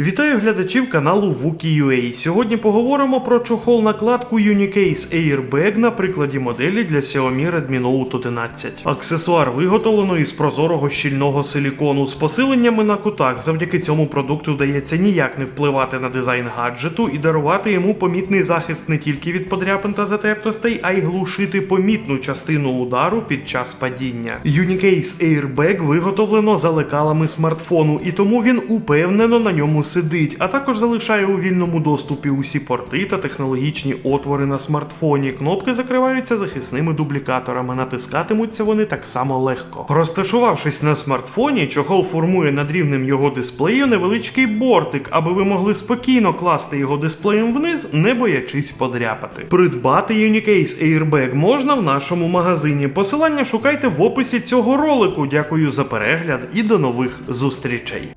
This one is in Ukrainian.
Вітаю глядачів каналу Wookie.ua. Сьогодні поговоримо про чохол накладку Unicase Airbag на прикладі моделі для Xiaomi Redmi Note 11. Аксесуар виготовлено із прозорого щільного силікону з посиленнями на кутах. Завдяки цьому продукту вдається ніяк не впливати на дизайн гаджету і дарувати йому помітний захист не тільки від подряпин та затертостей, а й глушити помітну частину удару під час падіння. Unicase Airbag виготовлено за лекалами смартфону, і тому він упевнено на ньому сидить, а також залишає у вільному доступі усі порти та технологічні отвори на смартфоні. Кнопки закриваються захисними дублікаторами, натискатимуться вони так само легко. Розташувавшись на смартфоні, чохол формує над рівнем його дисплею невеличкий бортик, аби ви могли спокійно класти його дисплеєм вниз, не боячись подряпати. Придбати Unicase Airbag можна в нашому магазині. Посилання шукайте в описі цього ролику. Дякую за перегляд і до нових зустрічей.